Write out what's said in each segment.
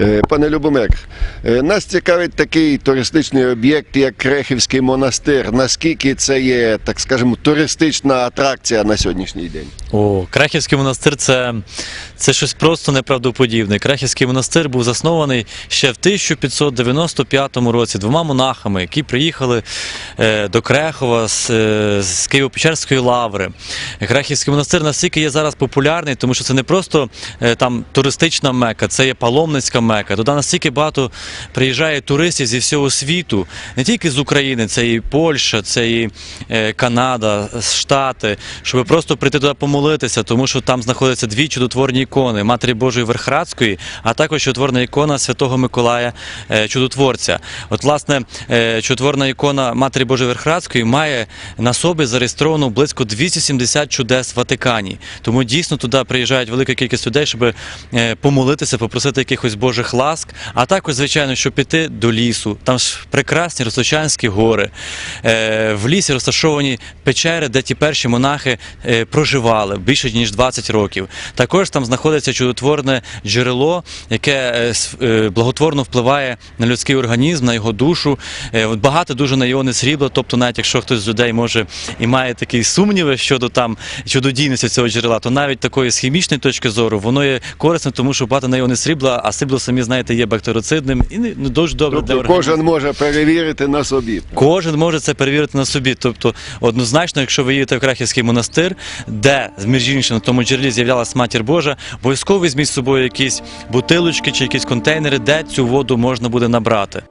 Е, Пане Любомир, е, нас цікавить такий туристичний об'єкт, як Крехівський монастир. Наскільки це є, так скажемо, туристична атракція на сьогоднішній день? О, Крехівський монастир це, це щось просто неправдоподібне. Крахівський монастир був заснований ще в 1595 році двома монахами, які приїхали е, до Крехова з, е, з Києво-Печерської лаври. Крахівський монастир настільки є зараз популярний, тому що це не просто е, там туристична мека, це є паломницька мека. Туди настільки багато приїжджає туристів зі всього світу, не тільки з України, це і Польща, це і Канада, Штати, щоб просто прийти туди помолитися, тому що там знаходяться дві чудотворні ікони Матері Божої Верхрадської, а також чудотворна ікона Святого Миколая е, Чудотворця. От, власне, е, чудотворна ікона Матері Божої Верхрадської має на собі зареєстровано близько 270 чудес в Ватикані. Тому дійсно туди приїжджають велика кількість людей, щоб е, помолитися, попросити якихось Божих ласк, а також, звичайно, щоб піти до лісу. Там ж прекрасні Росочанські гори. В лісі розташовані печери, де ті перші монахи проживали більше ніж 20 років. Також там знаходиться чудотворне джерело, яке е, е, благотворно впливає на людський організм, на його душу. Е, Багато дуже на іони срібла. Тобто, навіть якщо хтось з людей може і має такі сумніви щодо там чудодійності цього джерела, то навіть такої з хімічної точки зору воно є корисним, тому що багато на іони срібла, а срібло самі знаєте є бактерицидним і не дуже добре для Тобто організму. кожен може перевірити на собі. Кожен може це перевірити на собі. Тобто, однозначно, якщо ви їдете в Крахівський монастир, де між іншим на тому джерелі з'являлась матір Божа, обов'язково візьміть з собою якісь бутилочки чи якісь контейнери, де цю воду можна буде набрати.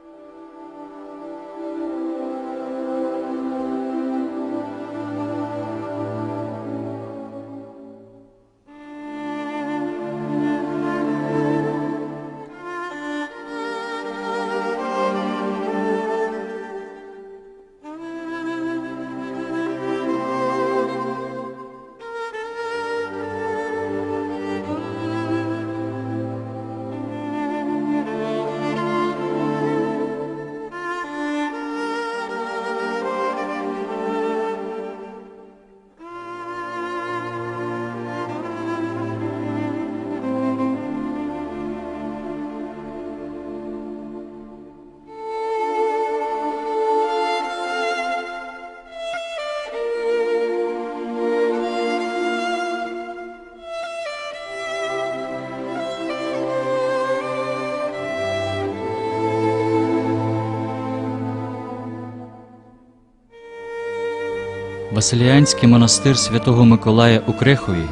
Василіанський монастир Святого Миколая у Крехові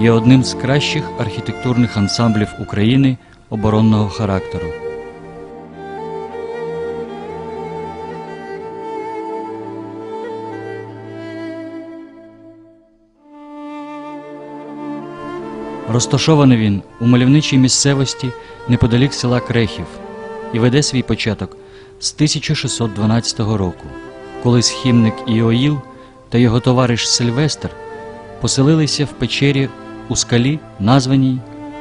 є одним з кращих архітектурних ансамблів України оборонного характеру. Розташований він у мальовничій місцевості неподалік села Крехів і веде свій початок з 1612 року, коли схімник Іоїл та його товариш Сильвестр поселилися в печері у скалі, названій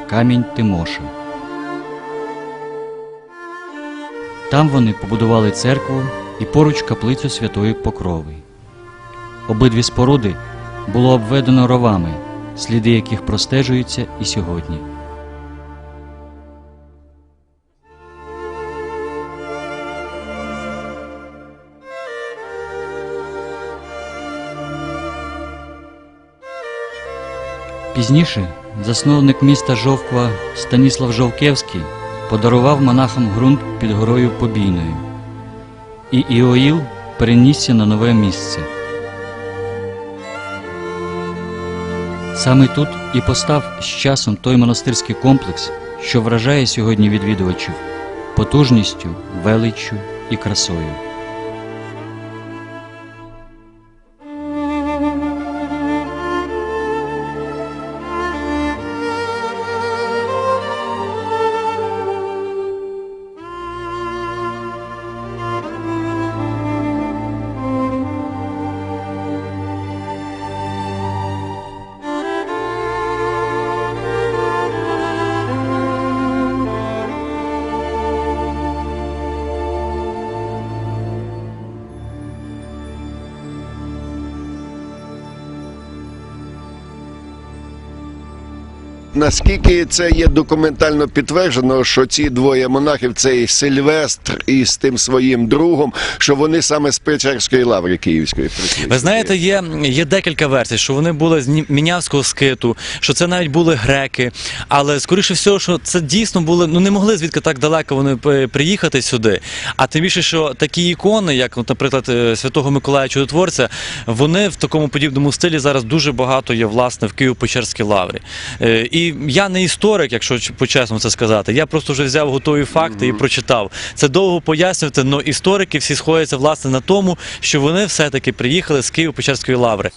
Камінь Тимоша. Там вони побудували церкву і поруч каплицю Святої Покрови. Обидві споруди було обведено ровами, сліди яких простежуються і сьогодні. Пізніше засновник міста Жовква Станіслав Жовкевський подарував монахам ґрунт під горою Побійною, і Іоїл перенісся на нове місце. Саме тут і постав з часом той монастирський комплекс, що вражає сьогодні відвідувачів потужністю, величчю і красою. Наскільки це є документально підтверджено, що ці двоє монахів, цей Сильвестр із тим своїм другом, що вони саме з Печерської лаври Київської? Ви знаєте, є, є декілька версій, що вони були з Мінявського скиту, що це навіть були греки. Але скоріше всього, що це дійсно були, ну не могли звідки так далеко вони е, приїхати сюди. А тим більше, що такі ікони, як, наприклад, е, Святого Миколая Чудотворця, вони в такому подібному стилі зараз дуже багато є власне в Києво-Печерській лаврі. Е, І я не історик, якщо по-чесному це сказати. Я просто вже взяв готові факти і прочитав. Це довго пояснювати, але історики всі сходяться власне на тому, що вони все-таки приїхали з Києво-Печерської лаври.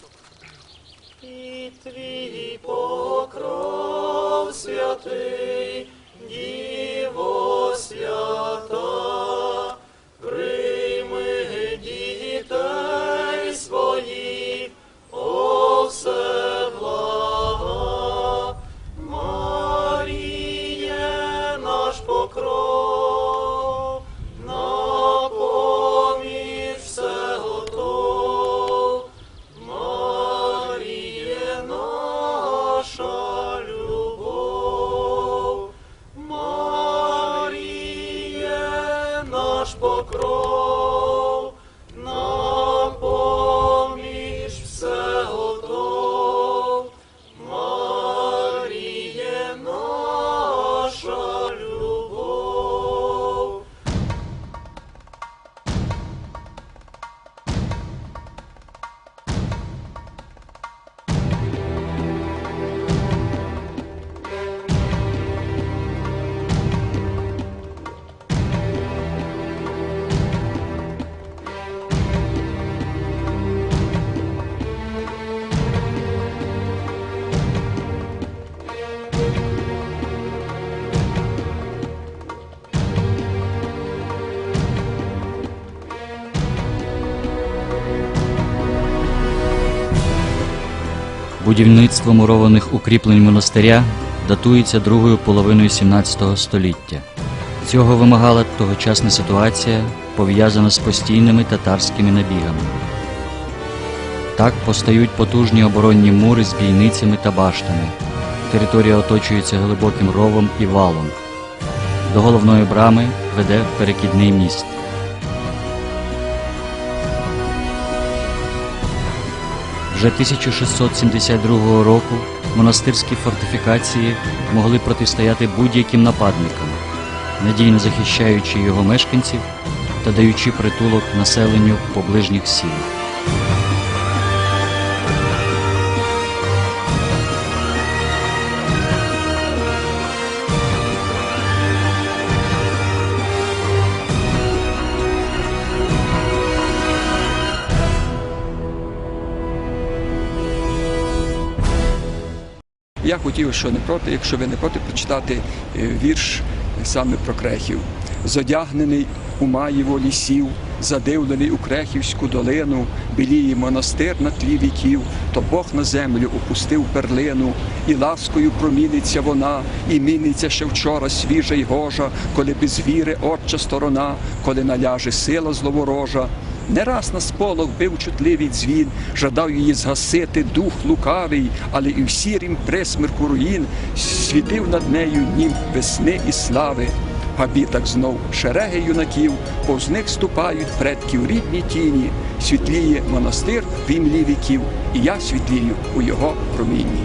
Будівництво мурованих укріплень монастиря датується другою половиною 17 століття. Цього вимагала тогочасна ситуація, пов'язана з постійними татарськими набігами. Так постають потужні оборонні мури з бійницями та баштами. Територія оточується глибоким ровом і валом. До головної брами веде перекідний міст. Вже 1672 року монастирські фортифікації могли протистояти будь-яким нападникам, надійно захищаючи його мешканців та даючи притулок населенню поближніх сіл. Хотів, що не проти, якщо ви не проти, прочитати е, вірш саме про крехів. Зодягнений у маєво лісів, задивлений у Крехівську долину, біліє монастир на тлі віків, то Бог на землю опустив перлину, і ласкою проміниться вона, і міниться ще вчора свіжа й гожа, коли без віри отча сторона, коли наляже сила зловорожа. Не раз на сполох бив чутливий дзвін, жадав її згасити дух лукавий, але і в сірім присмірку руїн світив над нею нім весни і слави. В габітах знов шереги юнаків, повз них ступають предків рідні тіні, світліє монастир в імлі віків, і я світлію у його промінні.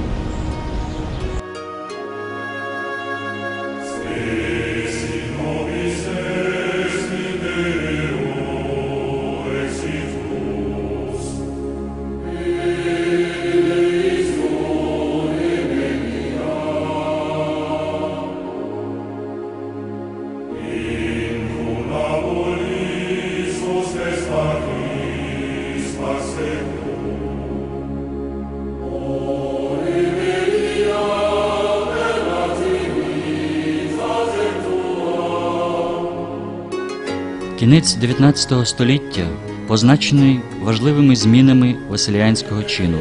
Кінець 19 століття позначений важливими змінами василіанського чину.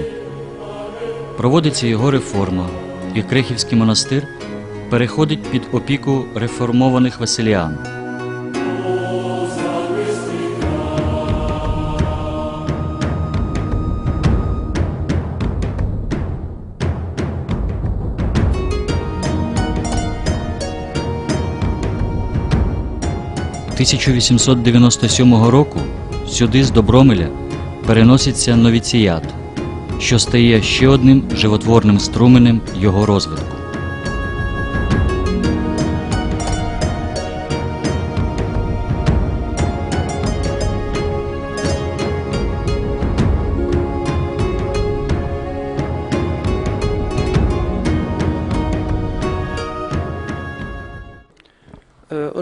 Проводиться його реформа, і Крехівський монастир переходить під опіку реформованих василіан. 1897 року сюди з Добромеля переноситься новіціят, що стає ще одним животворним струменем його розвитку.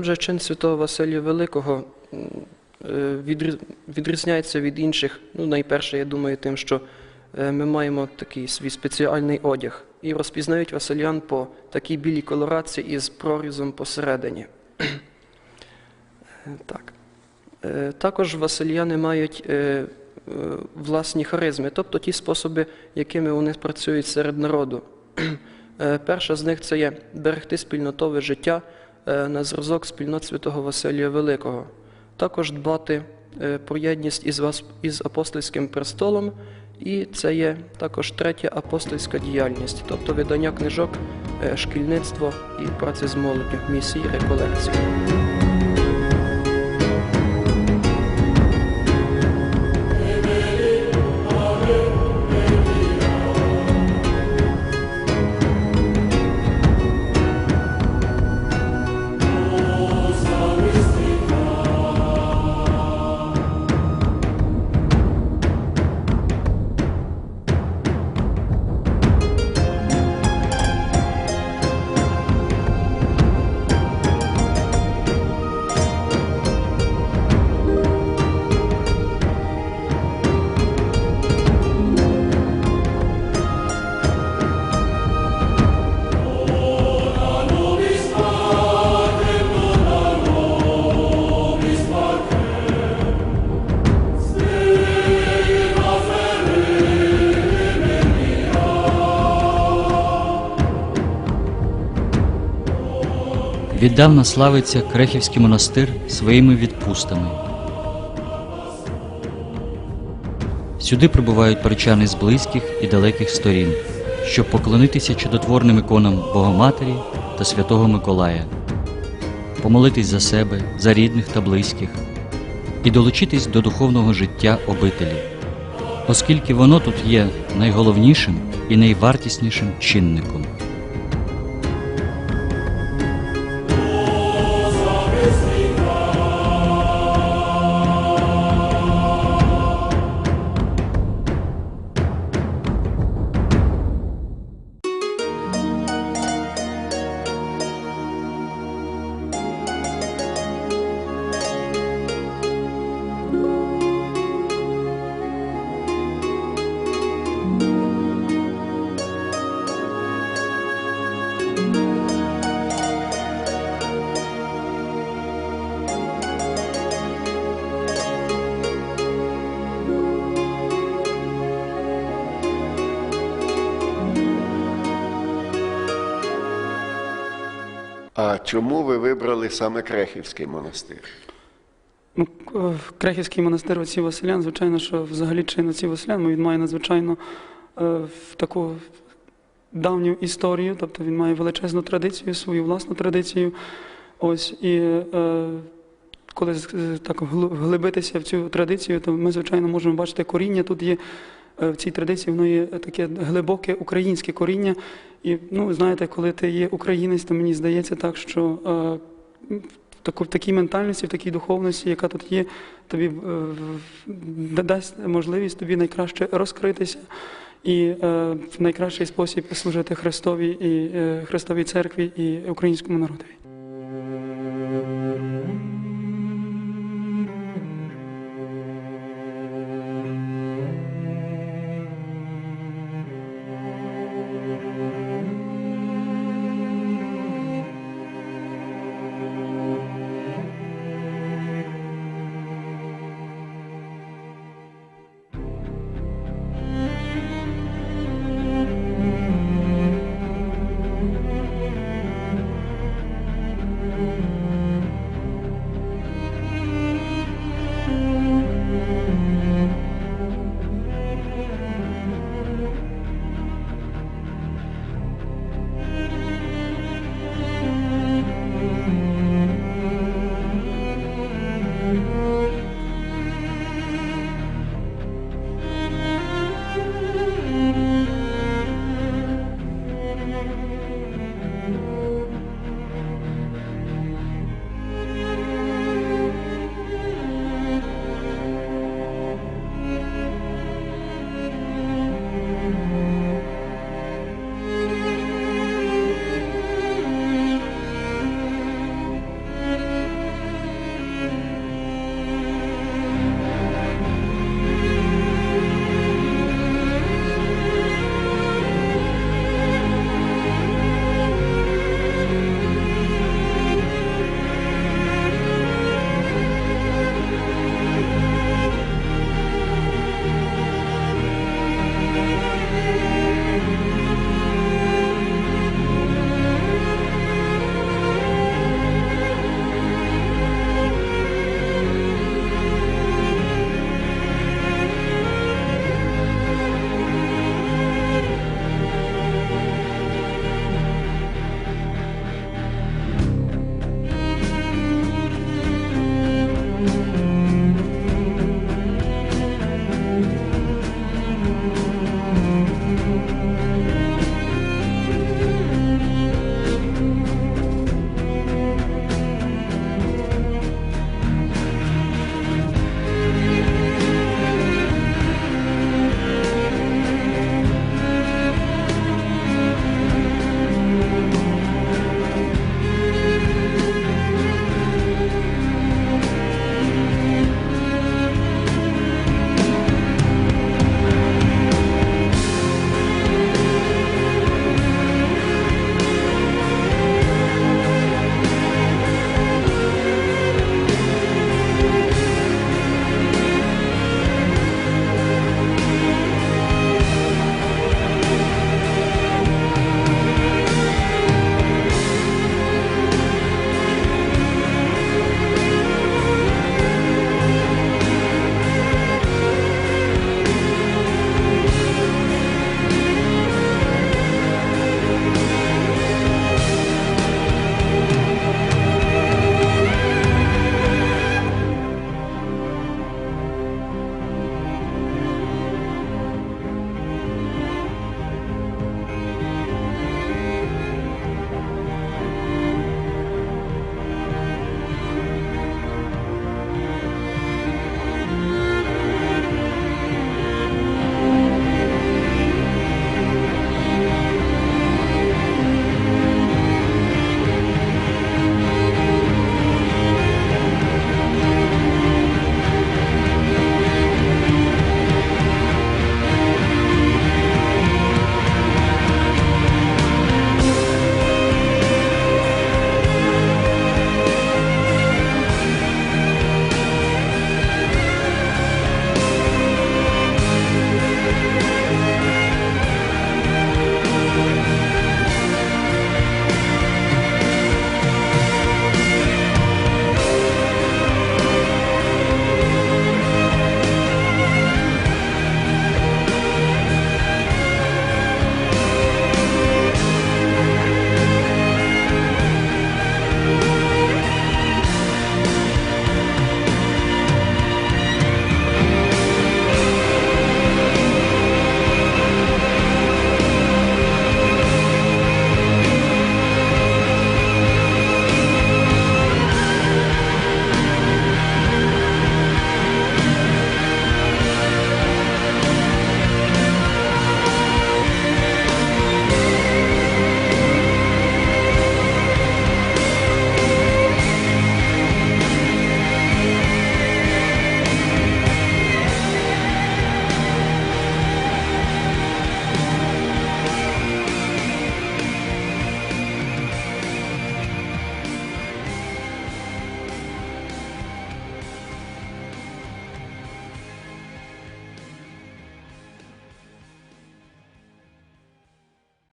Отже, чин святого Василія Великого е, відріз- відрізняється від інших. Ну, найперше, я думаю, тим, що е, ми маємо такий свій спеціальний одяг. І розпізнають Василян по такій білій колорації із прорізом посередині. Е, Так. Також Васильяни мають власні харизми, тобто ті способи, якими вони працюють серед народу. Перша з них це є берегти спільнотове життя на зразок спільнот святого Василія Великого. Також дбати е, про єдність із, вас- із апостольським престолом, і це є також третя апостольська діяльність, тобто видання книжок, е, шкільництво і праці з молоддю, місії, реколекції. Віддавна славиться Крехівський монастир своїми відпустами. Сюди прибувають причани з близьких і далеких сторін, щоб поклонитися чудотворним іконам Богоматері та Святого Миколая, помолитись за себе, за рідних та близьких і долучитись до духовного життя обителі, оскільки воно тут є найголовнішим і найвартіснішим чинником. А чому ви вибрали саме Крехівський монастир? Ну, е, Крехівський монастир отців Василян, звичайно, що взагалі чин отців Василян, він має надзвичайно е, таку давню історію, тобто він має величезну традицію, свою власну традицію. Ось і е, коли так вгл- вглибитися в цю традицію, то ми, звичайно, можемо бачити коріння. Тут є в цій традиції, воно є таке глибоке українське коріння. І ну, знаєте, коли ти є українець, то мені здається так, що е, в такій ментальності, в такій духовності, яка тут є, тобі е, дасть можливість тобі найкраще розкритися і е, в найкращий спосіб служити Христові і е, Христовій церкві і українському народові.